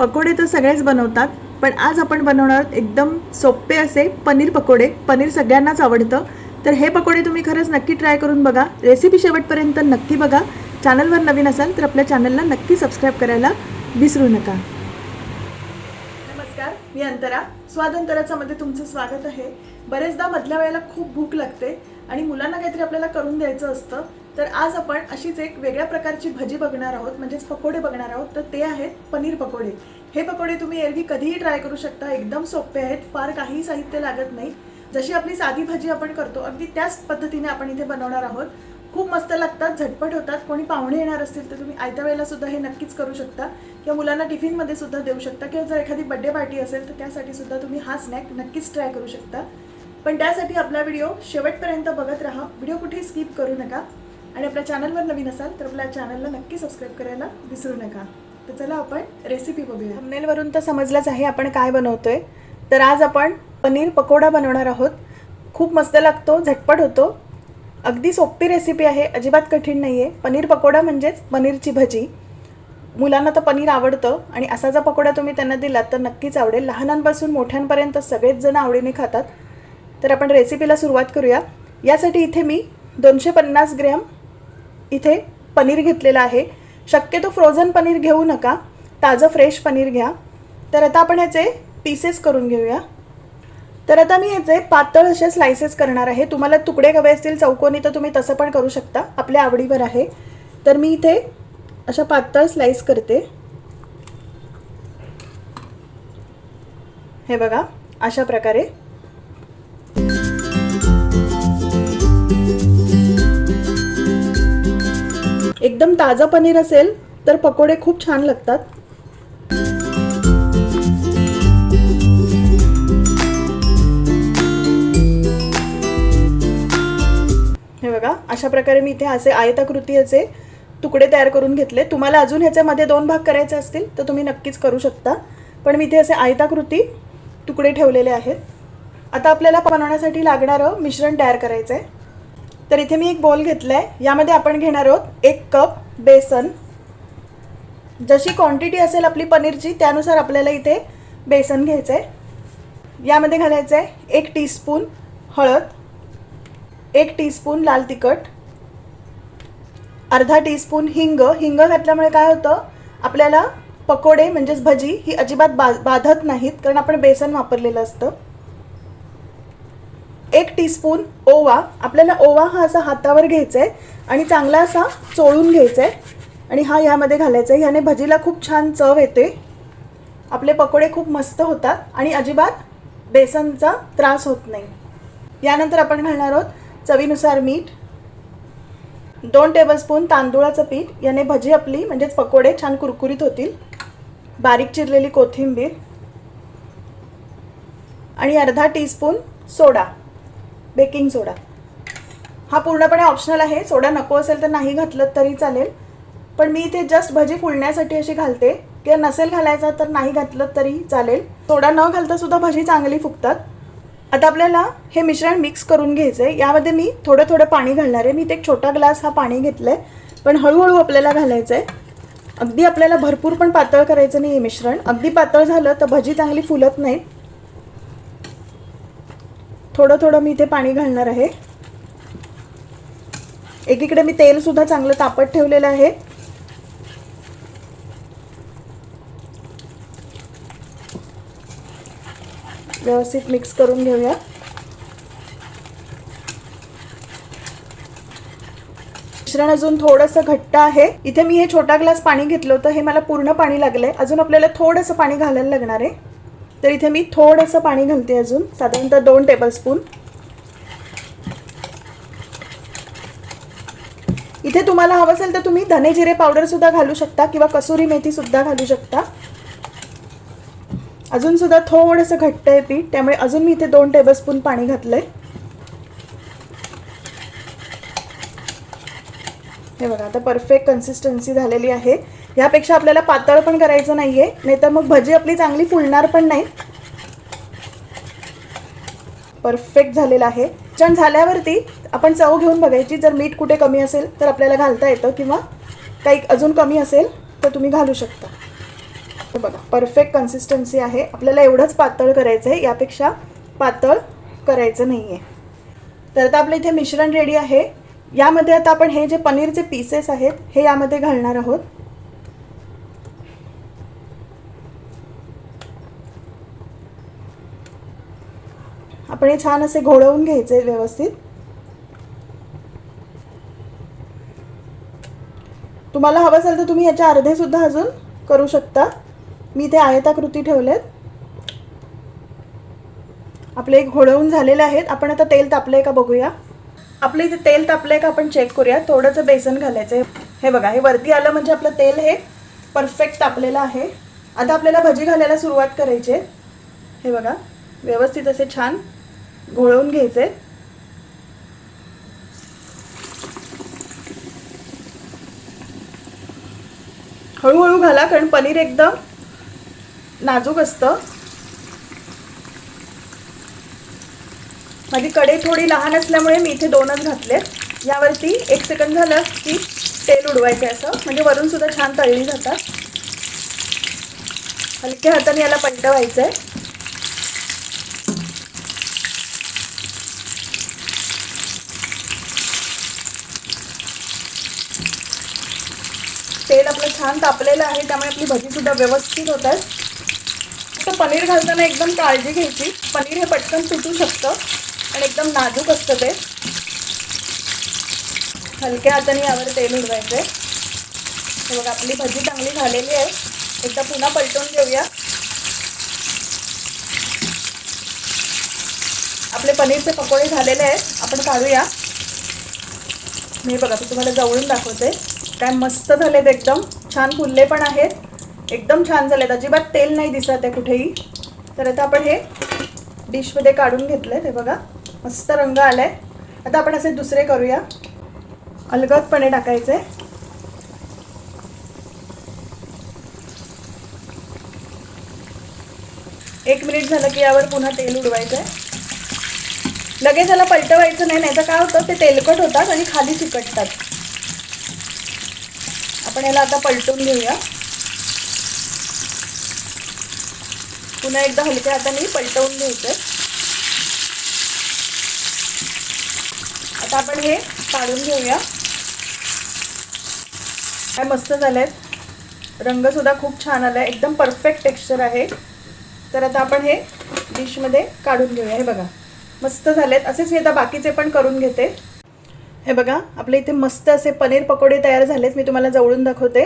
पकोडे तर सगळेच बनवतात पण आज आपण बनवणार एकदम सोपे असे पनीर पकोडे. पनीर सगळ्यांनाच आवडतं. तर हे पकोडे तुम्ही खरंच नक्की ट्राय करून बघा. रेसिपी शेवटपर्यंत नक्की बघा. चॅनलवर नवीन असाल तर आपल्या चॅनलला नक्की सबस्क्राईब करायला विसरू नका. नमस्कार मी अंतरा. स्वादंतराच्यामध्ये तुमचं स्वागत आहे. बरेचदा मधल्या वेळेला खूप भूक लागते आणि मुलांना काहीतरी आपल्याला करून द्यायचं असतं. तर आज आपण अशीच एक वेगळ्या प्रकारची भजी बघणार आहोत म्हणजेच पकोडे बघणार आहोत. तर ते आहेत पनीर पकोडे. हे पकोडे तुम्ही एरवी कधीही ट्राय करू शकता एकदम सोपे आहेत फार काही साहित्य लागत नाही. जशी आपली साधी भाजी आपण करतो अगदी त्याच पद्धतीने आपण इथे बनवणार आहोत. खूप मस्त लागतात झटपट होतात कोणी पाहुणे येणार असतील तर तुम्ही आयत्या वेळेला सुद्धा हे नक्कीच करू शकता. किंवा मुलांना टिफिनमध्ये सुद्धा देऊ शकता किंवा जर एखादी बड्डे पार्टी असेल तर त्यासाठी सुद्धा तुम्ही हा स्नॅक नक्कीच ट्राय करू शकता. पण त्यासाठी आपला व्हिडिओ शेवटपर्यंत बघत राहा. व्हिडिओ कुठेही स्किप करू नका. आणि आपल्या चॅनलवर नवीन असाल तर आपल्या चॅनलला नक्की सबस्क्राईब करायला विसरू नका. तर चला आपण रेसिपी बघूया. थंबनेलवरून तर समजलंच आहे आपण काय बनवतोय. तर आज आपण पनीर पकोडा बनवणार आहोत. खूप मस्त लागतो झटपट होतो. अगदी सोपी रेसिपी आहे अजिबात कठीण नाही आहे पनीर पकोडा म्हणजेच पनीरची भजी. मुलांना तर पनीर आवडतं आणि असा जर पकोडा तुम्ही त्यांना दिलात तर नक्कीच आवडेल. लहानांपासून मोठ्यांपर्यंत सगळेच जण आवडीने खातात. तर आपण रेसिपीला सुरुवात करूया. यासाठी इथे मी दोनशे पन्नास ग्रॅम इथे पनीर घेतलेलं आहे. शक्यतो फ्रोझन पनीर घेऊ नका. ताजं फ्रेश पनीर घ्या. तर आता आपण याचे पीसेस करून घेऊया. तर आता मी याचे पातळ असे स्लायसेस करणार आहे. तुम्हाला तुकडे हवे असतील चौकोनी तर तुम्ही तसं पण करू शकता. आपल्या आवडीवर आहे. तर मी इथे अशा पातळ स्लाईस करते. हे बघा अशा प्रकारे. एकदम ताजं पनीर असेल तर पकोडे खूप छान लागतात. हे बघा अशा प्रकारे मी इथे असे आयताकृती याचे तुकडे तयार करून घेतले. तुम्हाला अजून ह्याच्यामध्ये दोन भाग करायचे असतील तर तुम्ही नक्कीच करू शकता. पण मी इथे असे आयताकृती तुकडे ठेवलेले आहेत. आता आपल्याला बनवण्यासाठी लागणारं मिश्रण तयार करायचं आहे तर इथे मी एक बोल घेतला आहे यामध्ये आपण घेणार आहोत एक कप बेसन. जशी क्वांटिटी असेल आपली पनीरची त्यानुसार आपल्याला इथे बेसन घ्यायचं आहे यामध्ये घालायचं आहे एक टीस्पून हळद एक टीस्पून लाल तिखट अर्धा टीस्पून हिंग. हिंग घातल्यामुळे काय होतं? आपल्याला पकोडे म्हणजेच भजी ही अजिबात बा बाधत नाहीत कारण आपण बेसन वापरलेलं असतं. एक टीस्पून ओवा. आपल्याला ओवा हा असा हातावर घ्यायचा आहे आणि चांगला असा चोळून घ्यायचा आहे आणि हा ह्यामध्ये घालायचा आहे ह्याने भजीला खूप छान चव येते. आपले पकोडे खूप मस्त होतात आणि अजिबात बेसनचा त्रास होत नाही. यानंतर आपण घालणार आहोत चवीनुसार मीठ. दोन टेबलस्पून तांदूळाचं पीठ. याने भजी आपली म्हणजेच पकोडे छान कुरकुरीत होतील. बारीक चिरलेली कोथिंबीर. आणि अर्धा टीस्पून सोडा. बेकिंग सोडा. हा पूर्णपणे ऑप्शनल आहे. सोडा नको असेल तर नाही घातलं तरी चालेल. पण मी इथे जस्ट भजी फुलण्यासाठी अशी घालते. किंवा नसेल घालायचा तर नाही घातलं तरी चालेल. सोडा न घालता सुद्धा भजी चांगली फुगतात. आता आपल्याला हे मिश्रण मिक्स करून घ्यायचं आहे यामध्ये मी थोडं थोडं पाणी घालणार आहे. मी इथे एक छोटा ग्लास हा पाणी घेतलं आहे पण हळूहळू आपल्याला घालायचं आहे अगदी आपल्याला भरपूर पण पातळ करायचं नाही हे मिश्रण. अगदी पातळ झालं तर भजी चांगली फुलत नाहीत. थोडं थोडं मी इथे पाणी घालणार आहे. एकीकडे मी तेल सुद्धा चांगलं तापत ठेवलेलं आहे. व्यवस्थित मिक्स करून घेऊया. मिश्रण अजून थोडंसं घट्ट आहे. इथे मी हे छोटा ग्लास पाणी घेतलं होतं हे मला पूर्ण पाणी लागलंय. अजून आपल्याला थोडंसं पाणी घालायला लागणार आहे. तर इथे मी थोडंसं पाणी घालते अजून. साधारणतः दोन टेबलस्पून इथे तुम्हाला हवं असेल तर तुम्ही धने जिरे पावडरसुद्धा घालू शकता किंवा कसुरी मेथीसुद्धा घालू शकता. अजूनसुद्धा थोडंसं घट्ट आहे पीठ त्यामुळे अजून मी इथे दोन टेबलस्पून पाणी घातलं आहे हे बघा आता परफेक्ट कन्सिस्टन्सी झालेली आहे. यापेक्षा आपल्याला पातळ पण करायचं नाही आहे नाहीतर मग भजी आपली चांगली फुलणार पण नाही. परफेक्ट झालेलं आहे. छान झाल्यावरती आपण चव घेऊन बघायची. जर मीठ कुठे कमी असेल तर आपल्याला घालता येतं किंवा काही अजून कमी असेल तर तुम्ही घालू शकता. हे बघा परफेक्ट कन्सिस्टन्सी आहे. आपल्याला एवढंच पातळ करायचं आहे यापेक्षा पातळ करायचं नाही आहे तर आता आपलं इथे मिश्रण रेडी आहे. यामध्ये आता आपण हे जे पनीरचे पीसेस आहेत हे यामध्ये घालणार आहोत. आपण हे छान असे घोळवून घ्यायचे व्यवस्थित. तुम्हाला हवं असेल तर तुम्ही याच्या अर्धे सुद्धा अजून करू शकता. मी इथे आयताकृती ठेवलेत. आपले एक घोळवून झालेले आहेत. आपण आता तेल तापलंय का बघूया. आपलं इथे तेल तापलंय का आपण चेक करूया. थोडंसं बेसन घालायचं हे बघा हे वरती आलं म्हणजे आपलं तेल हे परफेक्ट तापलेलं आहे. आता आपल्याला भजी घालायला सुरुवात करायची आहे. हे बघा व्यवस्थित असे छान घोळवून घ्यायचे. हळूहळू घाला कारण पनीर एकदम नाजूक असतं. माझी कढई थोडी लहान असल्यामुळे मी इथे दोनच घातले यावरती एक सेकंद झालं की तेल उडवायचं असं. म्हणजे वरून सुद्धा छान तळली जातात. हलक्या हाताने याला पलटवायचं आहे तेल आपलं छान तापलेलं आहे त्यामुळे आपली भजीसुद्धा व्यवस्थित होत आहे. फक्त पनीर घालताना एकदम काळजी घ्यायची. पनीर हे पटकन तुटू शकतं आणि एकदम नाजूक असतं ते. हलक्या हाताने यावर तेल उडवायचं आहे. हे बघा आपली भजी चांगली झालेली आहे. एकदा पुन्हा पलटून घेऊया. आपले पनीरचे पकोडे झालेले आहेत. आपण काढूया. मी बघा मी तुम्हाला जवळून दाखवते. काय मस्त झालेत एकदम. छान फुलले पण आहेत. एकदम छान झालेत. अजिबात तेल नाही दिसत आहे कुठेही. तर आता आपण हे डिशमध्ये काढून घेतलं आहे ते बघा मस्त रंग आलाय. आता आपण असे दुसरे करूया. अलगदपणे टाकायचे. एक मिनिट झालं की यावर पुन्हा तेल उडवायचं आहे लगेच याला पलटवायचं नाही नाही तर काय होतं ते तेलकट होतात आणि खाली चिकटतात. आपण याला आता पलटून घेऊया. पुन्हा एकदा हलक्या हाताने पलटवून घ्यायचं आता आपण हे काढून घेऊया. काय मस्त झालेत रंगसुद्धा खूप छान आला आहे एकदम परफेक्ट टेक्स्चर आहे. तर आता आपण हे डिशमध्ये काढून घेऊया. हे बघा. मस्त झालेत. असेच मी आता बाकीचे पण करून घेते. हे बघा आपल्या इथे मस्त असे पनीर पकोडे तयार झालेत मी तुम्हाला जवळून दाखवते.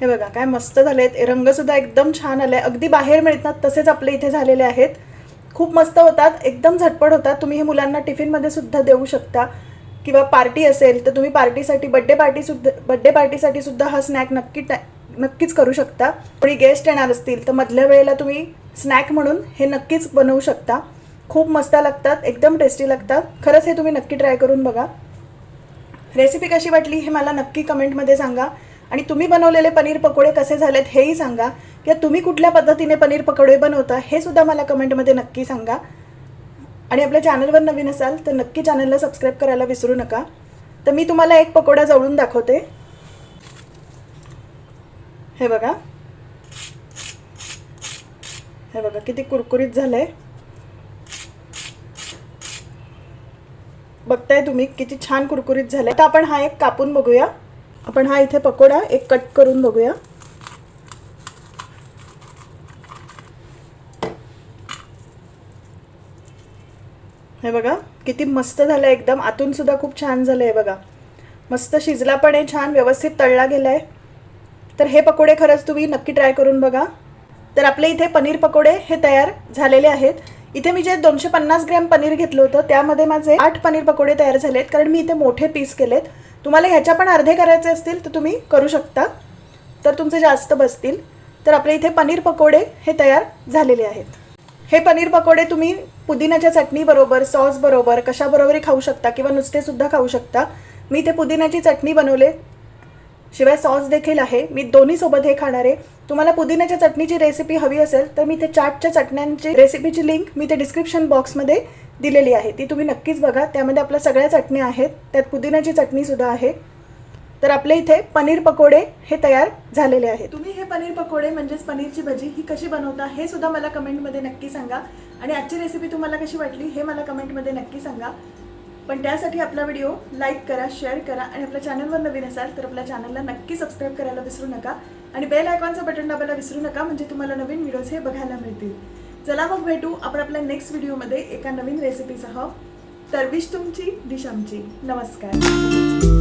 हे बघा काय मस्त झालेत. रंगसुद्धा एकदम छान आले अगदी बाहेर मिळतात तसेच आपले इथे झालेले आहेत. खूप मस्त होतात एकदम झटपट होतात. तुम्ही हे मुलांना टिफिनमध्ये सुद्धा देऊ शकता. किंवा पार्टी असेल तर तुम्ही पार्टीसाठी बड्डे पार्टीसुद्धा बड्डे पार्टीसाठी सुद्धा हा स्नॅक नक्की टा नक्कीच करू शकता. कोणी गेस्ट येणार असतील तर मधल्या वेळेला तुम्ही स्नॅक म्हणून हे नक्कीच बनवू शकता. खूप मस्त लागतात एकदम टेस्टी लागतात. खरंच हे तुम्ही नक्की ट्राय करून बघा. रेसिपी कशी वाटली हे मला नक्की कमेंटमध्ये सांगा. आणि तुम्ही बनवलेले पनीर पकोडे कसे झालेत हेही सांगा. किंवा तुम्ही कुठल्या पद्धतीने पनीर पकोडे बनवता हे सुद्धा मला कमेंटमध्ये नक्की सांगा. आणि आपल्या चॅनलवर नवीन असाल तर नक्की चॅनलला सबस्क्राईब करायला विसरू नका. तर मी तुम्हाला एक पकोडा जवळून दाखवते. हे बघा. हे बघा किती कुरकुरीत झालं आहे बघताय तुम्ही किती छान कुरकुरीत झालंय. आता आपण हा एक कापून बघूया. आपण हा इथे पकोडा एक कट करून बघूया. हे बघा किती मस्त झालं एकदम. आतून सुद्धा खूप छान झालं आहे बघा. मस्त शिजला पण आहे छान व्यवस्थित तळला गेला आहे तर हे पकोडे खरंच तुम्ही नक्की ट्राय करून बघा. तर आपले इथे पनीर पकोडे हे तयार झालेले आहेत. इथे मी जे दोनशे पन्नास ग्रॅम पनीर घेतलं होतं त्यामध्ये माझे आठ पनीर पकोडे तयार झालेत कारण मी इथे मोठे पीस केलेत. तुम्हाला ह्याच्या पण अर्धे करायचे असतील तर तुम्ही करू शकता. तर तुमचे जास्त बसतील. तर आपले इथे पनीर पकोडे हे तयार झालेले आहेत. हे पनीर पकोडे तुम्ही पुदिन्याच्या चटणीबरोबर सॉसबरोबर कशाबरोबरही खाऊ शकता किंवा नुसतेसुद्धा खाऊ शकता. मी इथे पुदिन्याची चटणी बनवले. शिवाय सॉस देखील आहे. मी दोन्हीसोबत हे खाणार आहे. तुम्हाला पुदिन्याच्या चटणीची रेसिपी हवी असेल तर मी इथे चाटच्या चटण्यांची रेसिपीची लिंक मी ते डिस्क्रिप्शन बॉक्समध्ये दिलेली आहे. ती तुम्ही नक्कीच बघा. त्यामध्ये आपल्या सगळ्या चटण्या आहेत. त्यात पुदिन्याची चटणीसुद्धा आहे. तर आपल्या इथे पनीर पकोडे हे तयार झालेले आहेत. तुम्ही हे पनीर पकोडे म्हणजेच पनीरची भजी ही कशी बनवता हे सुद्धा मला कमेंटमध्ये नक्की सांगा. आणि आजची रेसिपी तुम्हाला कशी वाटली हे मला कमेंटमध्ये नक्की सांगा. पण त्यासाठी आपला व्हिडिओ लाईक करा शेअर करा. आणि आपल्या चॅनलवर नवीन असाल तर आपल्या चॅनलला नक्की सबस्क्राईब करायला विसरू नका. आणि बेल आयकॉनचं बटन दाबायला विसरू नका म्हणजे तुम्हाला नवीन व्हिडिओज हे बघायला मिळतील. चला मग भेटू आपण आपल्या नेक्स्ट व्हिडिओमध्ये एका नवीन रेसिपीसह तर विश तुमची डिश आमची नमस्कार.